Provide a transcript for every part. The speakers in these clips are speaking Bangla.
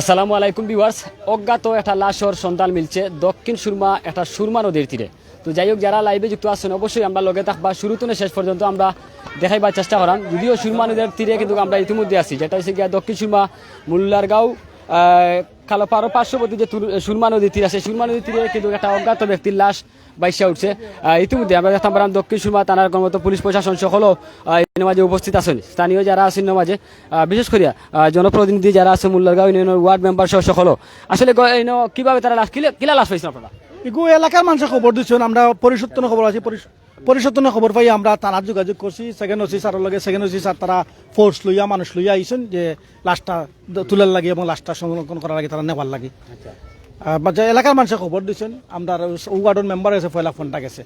আসসালামু আলাইকুম বিওয়ার্স অজ্ঞাত একটা লাশর সন্ধান মিলছে। দক্ষিণ সুরমা একটা সুরমা নদীর তীরে। তো যাই হোক, যারা লাইভে যুক্ত আছেন, অবশ্যই আমরা লগে থাকবা। শুরু থেকে শেষ পর্যন্ত আমরা দেখাইবার চেষ্টা করাম যদিও সুরমা নদীর তীরে কিন্তু আমরা ইতিমধ্যে আছি। যেটা হচ্ছে গিয়া দক্ষিণ সুরমা, মুল্লারগাঁও কালো পারো পার্শ্ববর্তী যে সুরমা নদীর তীর আছে, সুরমা নদীর তীরে কিন্তু একটা অজ্ঞাত ব্যক্তির লাশ বাইসা উঠছে। ইতিমধ্যে আমরা দেখতাম পারাম দক্ষিণ সুরমা থানার কর্মরত পুলিশ প্রশাসন সকলও আহ, মাঝে উপস্থিত আছেন। স্থানীয় যারা আছেন মাঝে বিশেষ করিয়া জনপ্রতিনিধি যারা আছে মুল্লারগাঁও ইউনিয়নের ওয়ার্ড মেম্বার সহ সকলও আসলে কীভাবে তারা লাশ কিলা লাশ পাইছেন আপনারা? এগু এলাকার মানুষের খবর দিচ্ছেন আমরা পরিসত্তন খবর আছি পরিসত্তন খবর পাই আমরা থানার যোগাযোগ করছি। সেকেন্ড ওসি স্যারের লগে সেকেন্ড ওসি স্যার তারা ফোর্স লইয়া মানুষ লইয়া আইছেন যে লাশটা দ- তুলার লাগে এবং লাশটা সংরক্ষণ করার লাগে তারা নেওয়ার লাগে। এলাকার মানুষের খবর দিচ্ছেন আমরা ওয়ার্ডের মেম্বার আছে পয়লা ফোনটা গেছে।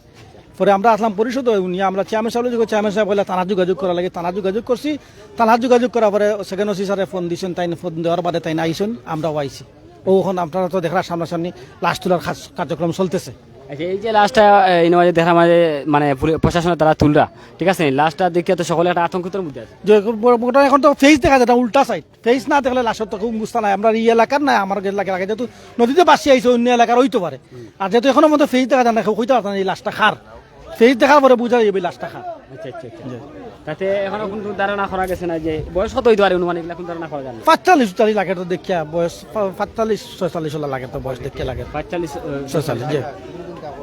পরে আমরা আসলাম পরিষদ নিয়ে আমরা চেয়ারম্যান সাহেব যোগ চেয়ারম্যান সাহেব বলে থানা যোগাযোগ করা লাগে থানা যোগাযোগ করছি। থানা যোগাযোগ করার পরে সেকেন্ড ওসি স্যারে ফোন দিয়েছেন তাই ফোন দেওয়ার বাদে তাই আইছেন আমরাও আইসি ও এখন আপনারা তো দেখার সামনাসামনি লাশ তোলার কার্যক্রম চলতেছে। আচ্ছা এই যে লাশটা এই মাঝে দেখা মাঝে মানে প্রশাসনের তারা তুলরা ঠিক আছে? লাশটা দেখে তো সকলে একটা আতঙ্কিতর মধ্যে আছে। যে মোটা এখন তো ফেস দেখা যায় না উল্টা সাইড ফেস না দেখলে লাশের তো খুব বুঝতে নাই আমরা এই এলাকার না আমার এলাকার আগে যেহেতু নদীতে বাসি আইছে অন্য এলাকার হইতে পারে। আর যেহেতু এখনও মতো ফেস দেখা যায় না হইতে পারতাম এই লাশটা খার। ফেস দেখার পরে বুঝা যাবে লাশটা খার। আচ্ছা আচ্ছা আচ্ছা। তাতে এখনও কিন্তু ধারণা করা গেছে না যে বয়স কত হইতে পারে অনুমানিক এখন ধারণা করা যায় না? পাঁচচল্লিশ চল্লিশ লাগে তো দেখিয়া বয়স পাঁচচল্লিশ ছয়চল্লিশ লাগে তো বয়স দেখিয়া লাগে। পাঁচচল্লিশ ছয়চল্লিশ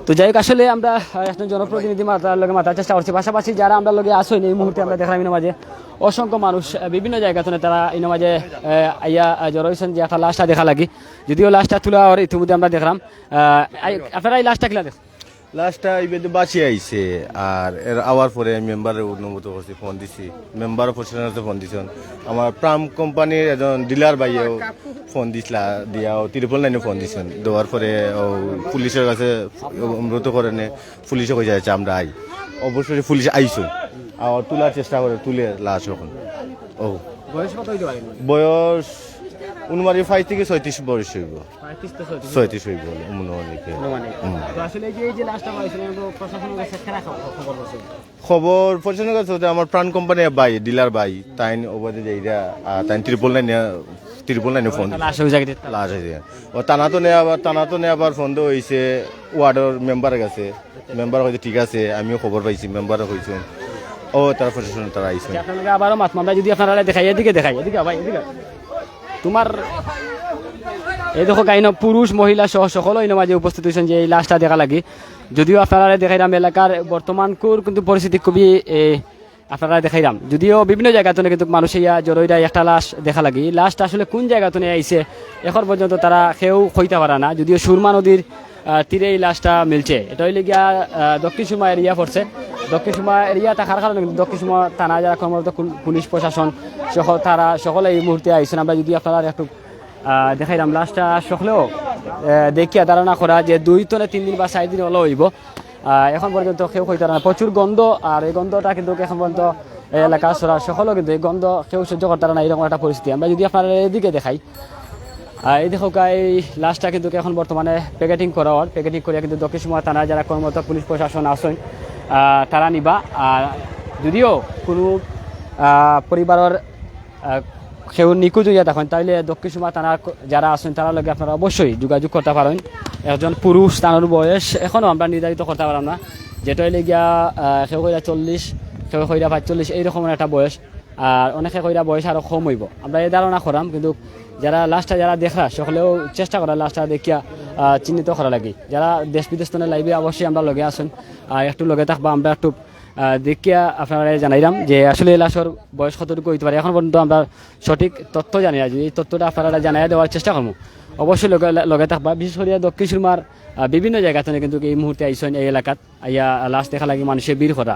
তো যাই হোক, আসলে আমরা একজন জনপ্রতিনিধি মাতার লগে মাতার চেষ্টা করছি। পাশাপাশি যারা আমরা লগে আসেন এই মুহূর্তে আমরা দেখলাম ইনোমাজে অসংখ্য মানুষ বিভিন্ন জায়গা থেকে তারা ইনোমাজে আইয়া জড়ো হয়েছেন। যে একটা লাশটা দেখা লাগি। যদিও লাশটা তুলে ইতিমধ্যে আমরা দেখলাম। আপনারা এই লাশটা কিলা দেখ লাস্টটা ইবেদে বাঁচিয়ে আইছে, আর এর আওয়ার পরে মেম্বারে অনুমত করছি ফোন দিছি। মেম্বার প্রশাসনতে ফোন দিছেন আমার প্রাম কোম্পানির এজন ডিলার বাইয়েও ফোন দিছিলা, দিয়াও ত্রিপল লাইনে ফোন দিছেন দেওয়ার পরে ও পুলিশের কাছে অনুরোধ করেনে, পুলিশে কই যাচ্ছে আমরা আই। অবশ্যই পুলিশ আইছো আর তোলার চেষ্টা করে তুলে লাশ এখন ও। বয়স কত হইতে পারে? বয়স উনমারি ফাইভ থেকে ছয়ত্রিশ বয়স হইব। ছয়ত্রিশ। হইব অনুমানিকে পাইছেন প্রশাসনের কাছে খবর খবর আমার প্রাণ কোম্পানি বাই ডিলার বাই তাই ওবাদে যাইরা আর তাই ত্রিপল লাইনে ত্রিপল লাইনে ফোন লাশ হয়ে ও টানা তো নেই আবার টানা তো নেই আবার ফোন তো হয়েছে ওয়ার্ডের মেম্বারের কাছে। মেম্বার হয়েছে ঠিক আছে আমিও খবর পাইছি মেম্বার হয়েছে ও, তারা প্রশাসন, তারা আইছে আপনাকে আবারও মাত মামলা যদি আপনারা দেখাই, এদিকে দেখাই, এদিকে, ভাই, এদিকে। তোমার এই দেখো গাইন, পুরুষ, মহিলা সহ সকল এই মাঝে উপস্থিত হয়েছেন যে এই লাশটা দেখা লাগি। যদিও আপনারা দেখাইলাম এলাকার বর্তমান কুর কিন্তু পরিস্থিতি খুবই আপনারা দেখাইলাম যদিও বিভিন্ন জায়গা থেকে কিন্তু মানুষ ইয়া জড়ইরা একটা লাশ দেখা লাগি। লাশটা আসলে কোন জায়গা থেকে আইছে এখন পর্যন্ত তারা কেউ কইতে পারে না। যদিও সুরমা নদীর তীরে এই লাশটা মিলছে। এটা হইলে গিয়া দক্ষিণ সুরমা এরিয়া পড়ছে। দক্ষিণ সুরমা এরিয়া থাকার কারণে? দক্ষিণ সুরমা থানা যারা কর্মরত পুলিশ, প্রশাসন সহ তারা সকলে এই মুহূর্তে আইসেন আমরা যদি আপনারা একটু দেখাইলাম লাশটা সকলেও দেখিয়া ধারণা করা যে দুই তলে তিন দিন বা চার দিন হলেও হইব। এখন পর্যন্ত কেউ কইতে না। প্রচুর গন্ধ, আর এই গন্ধটা কিন্তু এখন পর্যন্ত এলাকা সকলেও কিন্তু এই গন্ধ কেউ সহ্য করতে না, এরকম একটা পরিস্থিতি। আমরা যদি আপনারা এদিকে দেখাই এই দেখো এই লাশটা কিন্তু এখন বর্তমানে প্যাকেটিং করা হয়। প্যাকেটিং করে কিন্তু দক্ষিণ সুমা থানা যারা কর্মরত পুলিশ প্রশাসন আহ, তারা নিবা। আর যদিও কোনো পরিবারের কেউ নিখোঁজ হইয়া দেখেন তাহলে দক্ষিণ সুমা থানার যারা আছেন তারা লগে আপনারা অবশ্যই যোগাযোগ করতে পারেন। একজন পুরুষ তানোর বয়স এখনও আমরা নির্ধারিত করতে পারলাম না। যেটা হইলে গিয়া কেউ কইরা চল্লিশ কেউ কইরা পাঁচচল্লিশ এইরকম একটা বয়স। আর অনেকে কইরা বয়স আরও কম হইব। আমরা এই ধারণা করাম কিন্তু যারা লাস্টটা যারা দেখা সকলেও চেষ্টা করা লাস্টটা দেখিয়া চিহ্নিত করা লাগে। যারা দেশ বিদেশ থেকে লাইবে অবশ্যই আমরা লগে আসুন। আর একটু লগে থাকবা, আমরা একটু দেখিয়া আপনারা জানাইলাম যে আসলে লাশের বয়স কতটুকু হইতে পারে। এখন পর্যন্ত আমরা সঠিক তথ্য জানি না। এই তথ্যটা আপনারা জানাই দেওয়ার চেষ্টা করব, অবশ্যই লগে লগে থাকবা। বিশেষ করে দক্ষিণ সুরমার বিভিন্ন জায়গা থেকে কিন্তু এই মুহূর্তে আইসেন এই এলাকাত। আইয়া লাশ দেখা লাগে মানুষের বীর করা।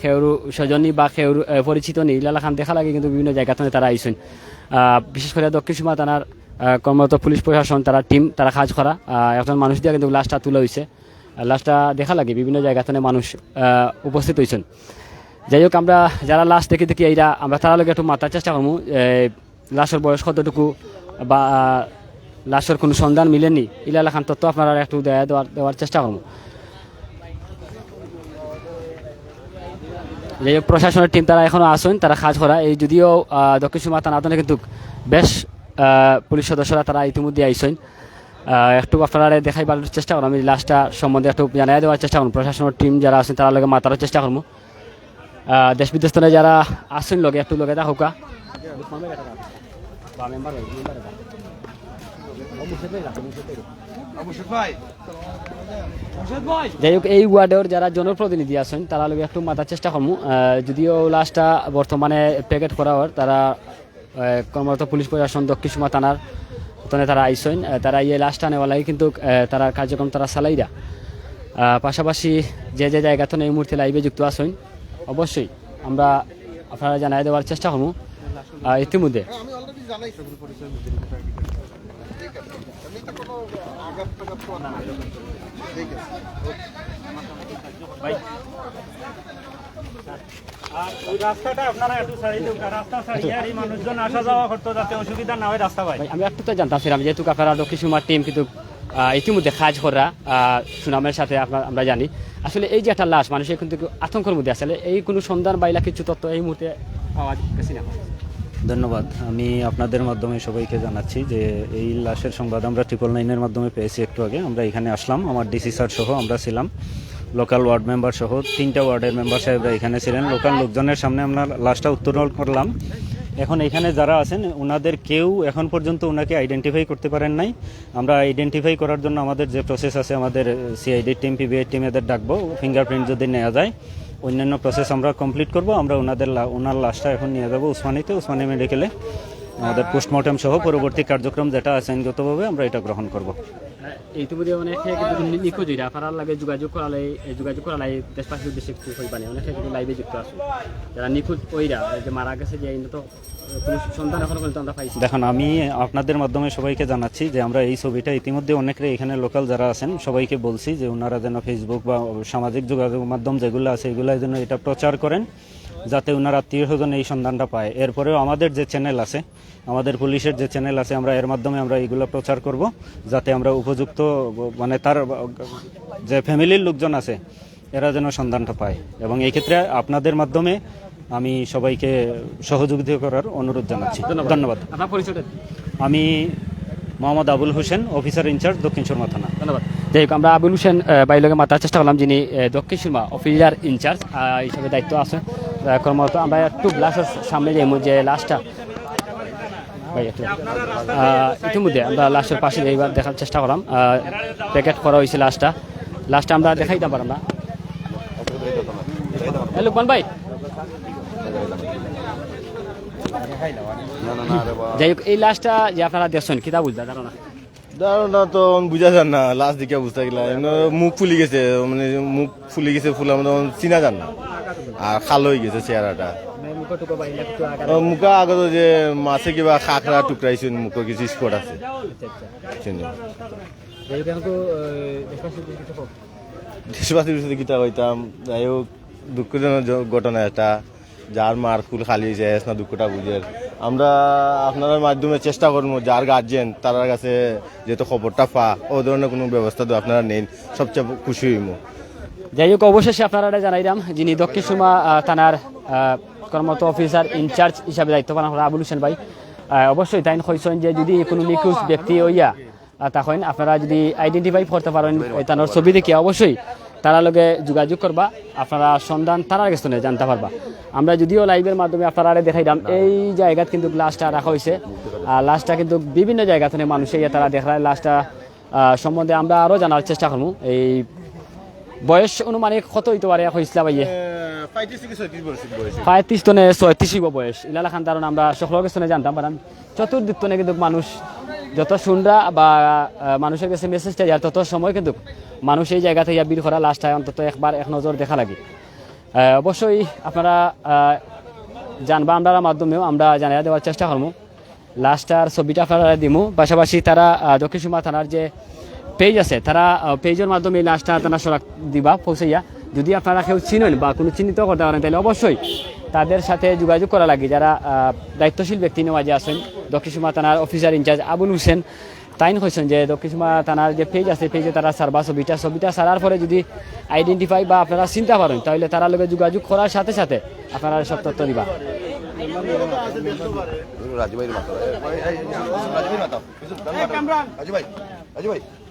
সেউරු স্বজনী বা আহ, পরিচিত নেই। লালাখান দেখা লাগে কিন্তু বিভিন্ন জায়গা থেকে তারা আইসেন। বিশেষ করে দক্ষিণ সীমা থানার কর্মরত পুলিশ প্রশাসন তারা টিম তারা কাজ করা। একজন মানুষ দিয়ে কিন্তু লাশটা তুলে হয়েছে লাশটা দেখা লাগে বিভিন্ন জায়গা থেকে মানুষ উপস্থিত হয়েছেন যাই হোক আমরা যারা লাশ দেখে দেখি এইরা আমরা তারা লগে একটু মাতার চেষ্টা করব লাশের বয়স কতটুকু বা লাশের কোনো সন্ধান মিলেনি। ইলা লেখান তথ্য আপনারা একটু দেওয়ার চেষ্টা করব। হোক প্রশাসনের টিম তারা এখনও আসেন তারা কাজ করা। এই যদিও দক্ষিণ সুমা থানা কিন্তু বেশ পুলিশ সদস্যরা তারা ইতিমধ্যে আইসেন একটু আপনারা দেখাইবার চেষ্টা করুন। আমি লাস্টটা সম্বন্ধে একটু জানাই দেওয়ার চেষ্টা করুন। প্রশাসনের টিম যারা আছেন, তারা লগে মাতার চেষ্টা করব। দেশ বিদেশ যারা আসেন লগে, একটু লগে থাকুকা যাই হোক এই ওয়ার্ডের যারা জনপ্রতিনিধি আছেন তারা লোক একটু মাথার চেষ্টা করব যদিও লাস্টটা বর্তমানে প্যাকেট করা হয় তারা কর্মরত পুলিশ প্রশাসন দক্ষিণ সুমা থানার ওখানে তারা আইসেন। তারা ইয়ে লাস্টটা নেওয়া লাগে কিন্তু তারা কার্যক্রম তারা চালাইরা পাশাপাশি যে যে জায়গাতে এই মুহূর্তে লাইভে যুক্ত আছেন অবশ্যই আমরা আপনারা জানাই দেওয়ার চেষ্টা করব ইতিমধ্যে। রাস্তা আমি একটু তো জানতাম যেহেতু আপনারা দক্ষিণ সুমার টিম কিন্তু ইতিমধ্যে কাজ করা সুনামের সাথে আপনার আমরা জানি। আসলে এই যে একটা লাশ, মানুষের কিন্তু আতঙ্কের মধ্যে আসলে এই কোনো সন্ধান বাইলা কিছু তথ্য এই মুহূর্তে পাওয়া গেছে না ধন্যবাদ। আমি আপনাদের মাধ্যমে সবাইকে জানাচ্ছি যে এই লাশের সংবাদ আমরা ট্রিপল নাইনের মাধ্যমে পেয়েছি একটু আগে। আমরা এখানে আসলাম, আমার ডিসি স্যার সহ আমরা ছিলাম। লোকাল ওয়ার্ড মেম্বার সহ তিনটা ওয়ার্ডের মেম্বার সাহেবরা এখানে ছিলেন। লোকাল লোকজনের সামনে আমরা লাশটা উত্তোলন করলাম। এখন এখানে যারা আছেন ওনাদের কেউ এখন পর্যন্ত ওনাকে আইডেন্টিফাই করতে পারেন নাই। আমরা আইডেন্টিফাই করার জন্য আমাদের যে প্রসেস আছে, আমাদের সিআইডি টিম পিবিআই টিম এদের ডাকবো। ফিঙ্গারপ্রিন্ট যদি নেওয়া যায় অন্যান্য প্রসেস আমরা কমপ্লিট করব। আমরা ওনাদের ওনার লাশটা এখন নিয়ে যাব উসমানিতে। উসমানী মেডিকেলে আমাদের পোস্টমর্টম সহ পরবর্তী কার্যক্রম যেটা আছে আইনগতভাবে আমরা এটা গ্রহণ করব। ইতিমধ্যে অনেকে কিন্তু নি- নিখোঁজ হইরা আপনার লাগে যোগাযোগ করালে যোগাযোগ করালে দেশবাসীর উদ্দেশ্যে একটু হইবা অনেকে কিন্তু লাইভে যুক্ত আছে। যারা নিখোঁজ ওইরা যে মারা গেছে যে তো দেখুন, আমি আপনাদের মাধ্যমে সবাইকে জানাচ্ছি যে আমরা এই ছবিটা ইতিমধ্যে অনেকে এখানে লোকাল যারা আছেন, সবাইকে বলছি যে ওনারা যেন ফেসবুক বা সামাজিক যোগাযোগ মাধ্যম যেগুলো আছে, এগুলো যেন এটা প্রচার করেন, যাতে ওনার আত্মীয় স্বজন এই সন্ধানটা পায়। এরপরেও আমাদের যে চ্যানেল আছে, আমাদের পুলিশের যে চ্যানেল আছে, আমরা এর মাধ্যমে আমরা এইগুলো প্রচার করব, যাতে আমরা উপযুক্ত মানে তার, যে ফ্যামিলির লোকজন আছে, এরা যেন সন্ধানটা পায়। এবং এই ক্ষেত্রে আপনাদের মাধ্যমে আমি সবাইকে সহযোগিতা করার অনুরোধ জানাচ্ছি। ধন্যবাদ। আমি Mohammad Abul Hossain officer in charge Dakshin Surma থানা। ধন্যবাদ। যাই হোক আমরা আবুল হোসেন বাইলকে মাতার চেষ্টা করলাম যিনি দক্ষিণ সুরমা অফিসার ইনচার্জ হিসাবে দায়িত্ব আছে কর্মরত। আমরা একটু গ্লাসের সামনে যাই যে লাস্টটা ইতিমধ্যে আমরা লাস্টের পাশে এইবার দেখার চেষ্টা করলাম। প্যাকেট করা হয়েছে লাস্টটা লাস্টটা আমরা দেখাইতে পারলাম না। হ্যালো লুকমান ভাই? যাই হোক এই লাস্টটা যে আপনারা দেখছেন কিতা বুঝতে ধারণা? ধারণা তো বুঝা যান না লাস্ট দিকে বুঝতে গেলা মুখ ফুলি গেছে মানে মুখ ফুলি গেছে ফুলা মানে চিনা যান না। আর খাল হয়ে গেছে চেহারাটা। মুখা আগত যে মাছে কিবা খাকরা টুকরাইছেন মুখৰ কিছু স্পট আছে। দেশবাসীর কিতা কইতাম যাই হোক দুঃখজনক ঘটনা এটা। যার মার ফুল খালি হয়েছে না দুঃখটা বুঝের। আমরা আপনার মাধ্যমে চেষ্টা করব যার গার্জেন তার কাছে যেহেতু খবরটা পা ও ধরনের কোনো ব্যবস্থা তো আপনারা নেন সবচেয়ে খুশি হইমু। যাই হোক অবশেষে আপনারা জানাইলাম যিনি দক্ষিণ আহ, থানার কর্মরত অফিসার ইনচার্জ হিসাবে দায়িত্ব পালন করা আবুল হোসেন ভাই অবশ্যই তাই কইছেন যে যদি কোনো নিখোঁজ ব্যক্তি হইয়া তখন আপনারা যদি আইডেন্টিফাই করতে পারেন তার ছবি দেখে অবশ্যই তারা লগে যোগাযোগ করবা, আপনারা সন্ধান তারার কাছে নিয়ে জানতে পারবা। আমরা যদিও লাইভের মাধ্যমে আপনারা আরে দেখাইলাম, এই জায়গাত কিন্তু লাশটা রাখা হয়েছে আর লাশটা কিন্তু বিভিন্ন জায়গা থেকে মানুষে তারা দেখায়। লাশটা সম্বন্ধে আমরা আরও জানার চেষ্টা করব। এই বয়স অনুমানিক কত হইতে পারে হয়েছিল ভাইয়ে? পঁয়ত্রিশ টনে ছয়ত্রিশ হইব বয়স। ইলালা খান কারণ আমরা সকলের কাছে জানতাম পারাম চতুর্দিক টনে কিন্তু মানুষ যত শুনরা বা মানুষের কাছে মেসেজটা যায় তত সময় কিন্তু মানুষ এই জায়গা থেকে বীর করা লাস্টটা অন্তত একবার এক নজর দেখা লাগে। আহ, অবশ্যই আপনারা জানবা আমরা মাধ্যমেও আমরা জানিয়ে দেওয়ার চেষ্টা করব লাস্টার ছবিটা আপনারা দিমু। পাশাপাশি তারা দক্ষিণ সুমা থানার যে পেজ আছে তারা পেজের মাধ্যমে এই লাস্টটা তারা সরাক দিবা পৌঁছাইয়া যদি আপনারা কেউ চিনেন বা কোনো চিহ্নিত করতে পারেন তাহলে অবশ্যই তাদের সাথে যোগাযোগ করা লাগে। যারা দায়িত্বশীল ব্যক্তি নেওয়াজে আছেন দক্ষিণ সুমা থানার অফিসার ইনচার্জ আবুল হোসেন তাইন হয়েছেন যে দক্ষিণ সুমা থানার যে পেজ আছে পেজে তারা সারবা ছবিটা ছবিটা সারার পরে যদি আইডেন্টিফাই বা আপনারা চিন্তা পারেন তাহলে তারা লগে যোগাযোগ করার সাথে সাথে আপনারা সব তথ্য দিবা। রাজু ভাই রাজু ভাই রাজু ভাই।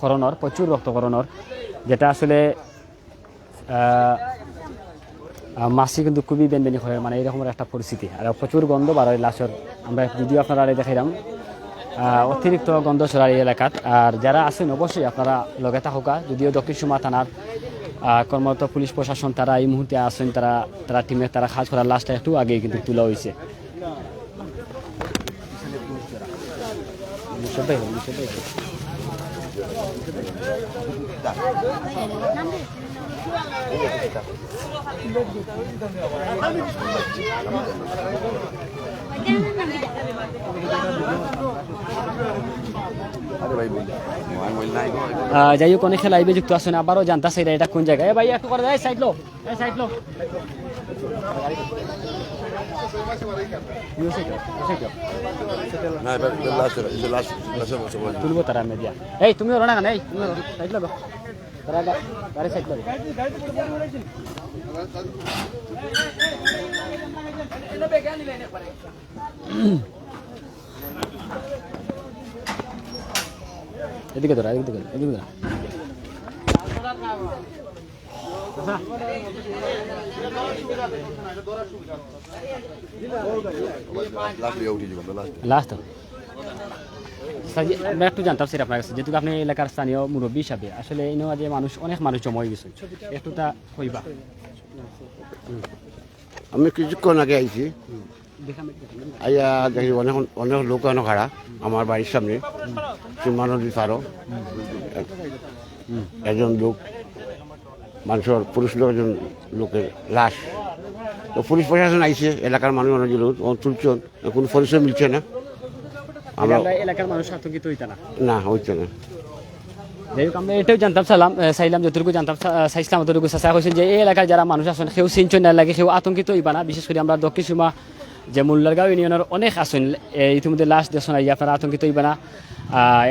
করণর প্রচুর রক্ত করণর যেটা আসলে মাসি কিন্তু খুবই বেনবেনি হয় মানে এরকমের একটা পরিস্থিতি। আর প্রচুর গন্ধ বার হয় লাশর। আমরা যদিও আপনারা দেখাইলাম। অতিরিক্ত গন্ধ এই এলাকাত আর যারা আছেন, অবশ্যই আপনারা লগে থাকুকা। যদিও দক্ষিণ সুমা থানার কর্মরত পুলিশ প্রশাসন, তারা এই মুহূর্তে আছেন, তারা তারা টিমে, তারা কাজ করার লাশটা একটু আগে কিন্তু তোলা হয়েছে। নিষেধাই যাই হোক, অনেক লাইভে যুক্ত আছেন, আবারও জানতে এটা এটা কোন জায়গায়? ভাই, একটু করে দেয় সাইড লো। সাইড লো। তুলবো তারা মেদিয়া এই তুমি ওরা না এই তুমি সাইড লো তারা গাড়ি সাইড লো এদিকে ধরা এদিকে ধরা এদিকে ধরা। লাস্ট আমরা একটু জানতাম স্যার আপনার কাছে যেহেতু আপনি এলাকার স্থানীয় মুরব্বী হিসাবে আসলে এই যে মানুষ অনেক মানুষ জমা হয়ে গেছে একটুটা কইবা আমি কিছুক্ষণ আগে আইছি আইয়া দেখি অনেক অনেক লোক অনেক খাড়া আমার বাড়ির সামনে সীমা নদীর পারো একজন লোক মানুষের পুলিশ লোক একজন লোকের লাশ। তো পুলিশ প্রশাসন আইছে এলাকার মানুষ অনেক তুলছেন কোনো পরিচয় মিলছে না। আমরা এলাকার মানুষ আতঙ্কিত হইতা না? না হচ্ছে না। যাই হোক আমরা এটাও জানতাম আহ, চাইলাম যতটুকু জানতাম চাইছিলাম অতটুকু চেষ্টা করছেন যে এই এলাকার যারা মানুষ আছেন সেও চিনচন না লাগে সেও আতঙ্কিত হইবা না। বিশেষ করে আমরা দক্ষিণ সীমা যে মুল্লারগাঁও ইউনিয়নের অনেক আসন ইতিমধ্যে লাশ দেশন আই আপনারা আতঙ্কিত হইবা না।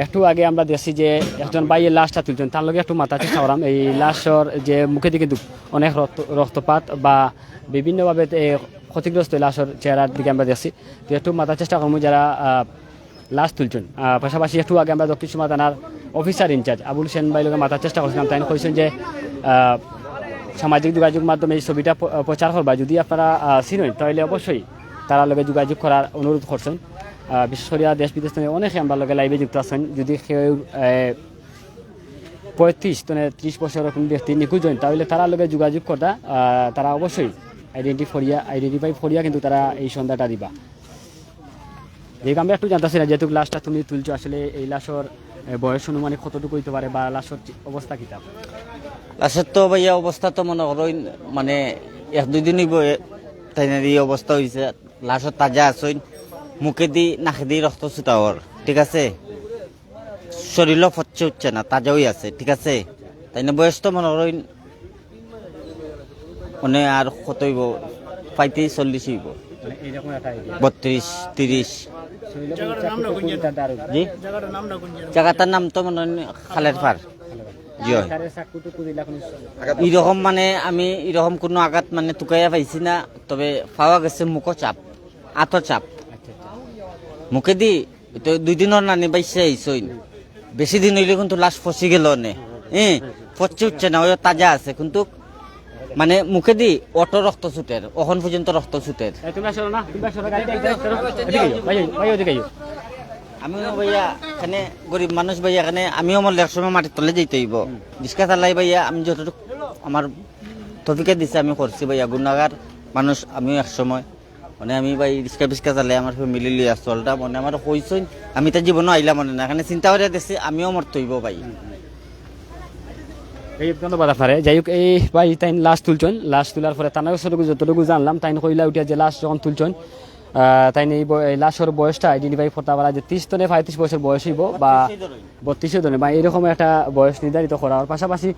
একটু আগে আমরা দেখছি যে একজন বাইয়ের লাশটা তুলছেন, তার লগে একটু মাথা চেষ্টা করাম এই লাশর যে মুখে দিকে কিন্তু অনেক রক্ত, রক্তপাত বা বিভিন্নভাবে ক্ষতিগ্রস্ত লাশর চেহারার দিকে আমরা দেখছি। তো একটু মাথার চেষ্টা করব যারা লাশ তুলছেন। পাশাপাশি একটু আগে আমরা দক্ষিণ সীমা থানার officer in charge Abul Sen বাইলকে মাথার চেষ্টা করছিলাম। তাই কইছেন যে সামাজিক যোগাযোগ মাধ্যমে এই ছবিটা প্রচার করবা। যদি আপনারা চিনেন, তাহলে অবশ্যই তারা লগে যোগাযোগ করার অনুরোধ করছেন। করে দেশ বিদেশ থেকে অনেকে আমরা লগে লাইভে যুক্ত আছেন। যদি আহ, পঁয়ত্রিশ মানে ত্রিশ বছরের কোনো ব্যক্তি নিখোঁজ হন তাহলে তারা লগে যোগাযোগ আহ, তারা অবশ্যই আইডেন্টি ফরিয়া আইডেন্টিফাই ফরিয়া কিন্তু তারা এই সন্ধ্যাটা দিবা। যেহেতু আমরা একটু জানতেছি না যেহেতু লাশটা তুমি তুলছো আসলে এই লাশর বয়স অনুমানিক কতটুকু হইতে পারে বা লাশর অবস্থা কিতা? লাস্টের তো ভাইয়া অবস্থা তো মনে করো মানে এক দুই দিনই তাই এই অবস্থা হয়েছে লাশত তাজা আসইন মুখে দি, নাকে দি রক্ত ছুটাওয়ার ঠিক আছে? শরীরও ফচ্ছে হচ্ছে না, তাজা হয়ে আছে, ঠিক আছে? তাই না বয়স তো মনে আর কত হইব? পঁয়ত্রিশ চল্লিশ হইব। বত্রিশ তিরিশ। জি? জায়গাটার নাম তো মনে খালের পার এরকম মানে আমি এরকম কোনো আঘাত মানে টুকাইয়া পাইছি না, তবে পাওয়া গেছে মুখ চাপ। আত চাপ আচ্ছা আচ্ছা। মুখে দি তো দুই দিনের নানি বাইসে আইসইন বেশি দিন হইলে কিন্তু লাশ ফসি গেল নে? হ্যাঁ ফসছে উঠছে না ওই তাজা আছে। কিন্তু মানে মুখে দি অটো রক্ত ছুটের অখন পর্যন্ত রক্ত ছুটের। আমিও ভাইয়া এখানে গরিব মানুষ ভাইয়া এখানে আমিও আমার এক সময় মাটির তলে যেতে হইব রিক্সা চালাই ভাইয়া আমি যতটুকু আমার তফিকে দিছে আমি করছি ভাইয়া। গুণাগার মানুষ আমিও এক সময়। মানে আমি ভাই রিক্সা ফিক্সা চালাই আমার ফ্যামিলি লিয়া চলটা মানে আমার কইসই আমি তার জীবনও আইলাম মানে না এখানে চিন্তা করে দেখছি আমিও মরতে হইব ভাই। এই ধন্যবাদ আপনারে যাই হোক এই ভাই তাই লাশ তুলছেন লাশ তোলার পরে তানাও যতটুকু যতটুকু জানলাম তাই কইলা উঠিয়া যে লাশ যখন তুলছেন আহ, তাই নিয়ে এই লাশের বয়সটা আইডেন্টিফাই করতে পারা যে ত্রিশ তনে পঁয়ত্রিশ বছর বয়স হইব বা বত্রিশে ধরে বা এরকম একটা বয়স নির্ধারিত করার পাশাপাশি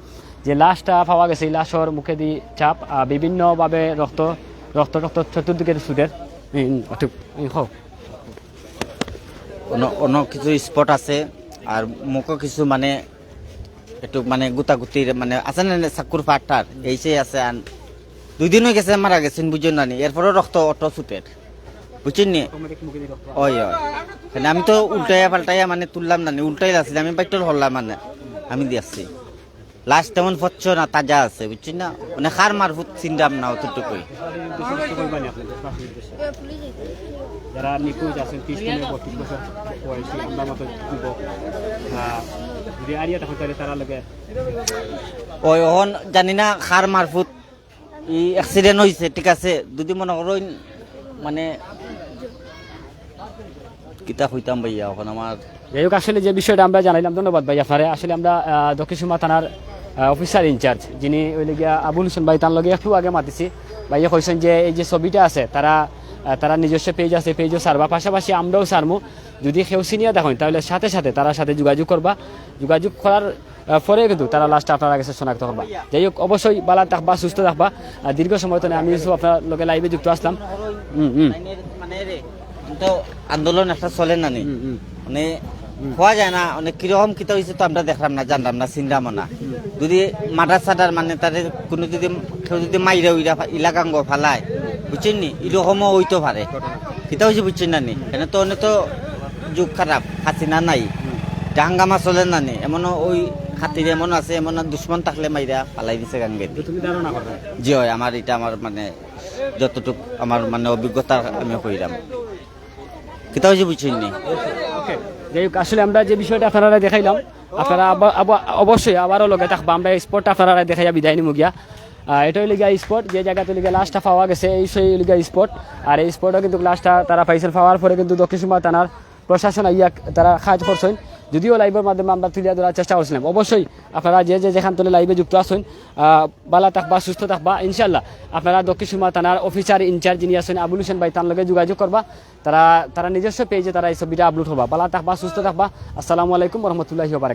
যে লাশটা পাওয়া গেছে এই লাশের মুখে দি চাপ বিভিন্নভাবে রক্ত রক্ত রক্ত চতুর্দিকে সুদের অন্য কিছু স্পট আছে, আর মুখও কিছু মানে একটু মানে গুতাগুতির মানে আছে না চাকুর ফাটার এই সেই আছে আর দুই দিন হয়ে গেছে মারা গেছেন বুঝছেন না নি এরপরও রক্ত অত ছুটের বুঝছেন নি? ওই ওই আমি তো উল্টাইয়া পাল্টাইয়া মানে তুললাম না উল্টাই আসলে আমি বাইটল হল্লাম মানে আমি দিয়েছি লাস্ট তেমন ফচ্ছ না তাজা আছে বুঝছেন না? মানে খার মারফুট চিন্তাম না অতটুকুই। যারা নিখোঁজ আছেন ত্রিশ থেকে বত্রিশ বছর বয়সী আমরা মতো যুবক যদি আরিয়া তখন তাহলে তারা লগে ওই অহন জানি না খার মারফুট ই অ্যাক্সিডেন্ট হয়েছে ঠিক আছে? যদি মনে করো মানে কিতা হইতাম ভাইয়া এখন আমার যাই হোক আসলে যে বিষয়টা আমরা জানাইলাম ধন্যবাদ ভাই আপনারে। আসলে আমরা দক্ষিণ সুমা থানার অফিসার ইনচার্জ যিনি ওই গিয়া আবুল হোসেন ভাই তার লগে একটু আগে মাতিছি। ভাইয়া কইছেন যে এই যে ছবিটা আছে তারা তারা নিজস্ব পেজ আছে পেজও সারবা পাশাপাশি আমরাও সারমু যদি কেউ সিনিয়র দেখেন তাহলে সাথে সাথে তারা সাথে যোগাযোগ করবা। যোগাযোগ করার পরে কিন্তু তারা লাস্টে আপনারা কাছে শনাক্ত করবা যাই হোক অবশ্যই বালা থাকবা সুস্থ থাকবা। দীর্ঘ সময় তো আমি আপনার লগে লাইভে যুক্ত আসলাম। হুম হুম মানে তো আন্দোলন একটা চলে না নি? মানে হওয়া যায় না অনেক কীরকম কিতা হয়েছে তো আমরা দেখলাম না জানলাম না চিন্তাম না। যদি মাদার সাদার মানে তাদের কোনো যদি কেউ যদি মাইরা উইরা ইলাকাঙ্গ ফালায় বুঝছেন নি? এরকমও হইতে পারে। কিতা হয়েছে বুঝছেন না নি? এনে তো অনেক তো যুগ খারাপ হাসিনা নাই। হাঙ্গামা চলে না নি? এমনও ওই খাতির এমন আছে এমন দুশ্মন থাকলে মাইরা পালাই দিছে গাঙ্গে জি হয় আমার এটা আমার মানে যতটুকু আমার মানে অভিজ্ঞতা আমি কইলাম কিতা হয়েছে বুঝছেন নি? যাই হোক, আসলে আমরা যে বিষয়টা আপনারা দেখাইলাম, আপনারা অবশ্যই আবারও লগে থাকব, আমরা স্পটটা আপনারা দেখাই বিদায় নিমু গিয়া। এটাই এটা হইলে স্পট যে জায়গাতে লিগে লাস্টটা পাওয়া গেছে, এই সেই লিগা স্পট আর এই স্পটও কিন্তু লাস্টটা তারা পাইসেল পাওয়ার পরে কিন্তু দক্ষিণ সুমা থানার প্রশাসন আইয়া তারা সাহায্য করছেন। যদিও লাইভের মাধ্যমে আমরা তুলে ধরার চেষ্টা করছিলাম, অবশ্যই আপনারা যে যে যেখান থেকে লাইভে যুক্ত আছেন বালা থাকবা, সুস্থ থাকবা ইনশাল্লাহ আপনারা দক্ষিণ সুমা থানার অফিসার ইনচার্জ যিনি আছেন, আবুল হোসেন ভাই, তার লগে যোগাযোগ করবা। তারা তারা নিজস্ব পেজে তারা এই ছবিটা আপলোড হবা বালা থাকবা, সুস্থ থাকবা। আসসালামু আলাইকুম রহমতুল্লাহি বারাক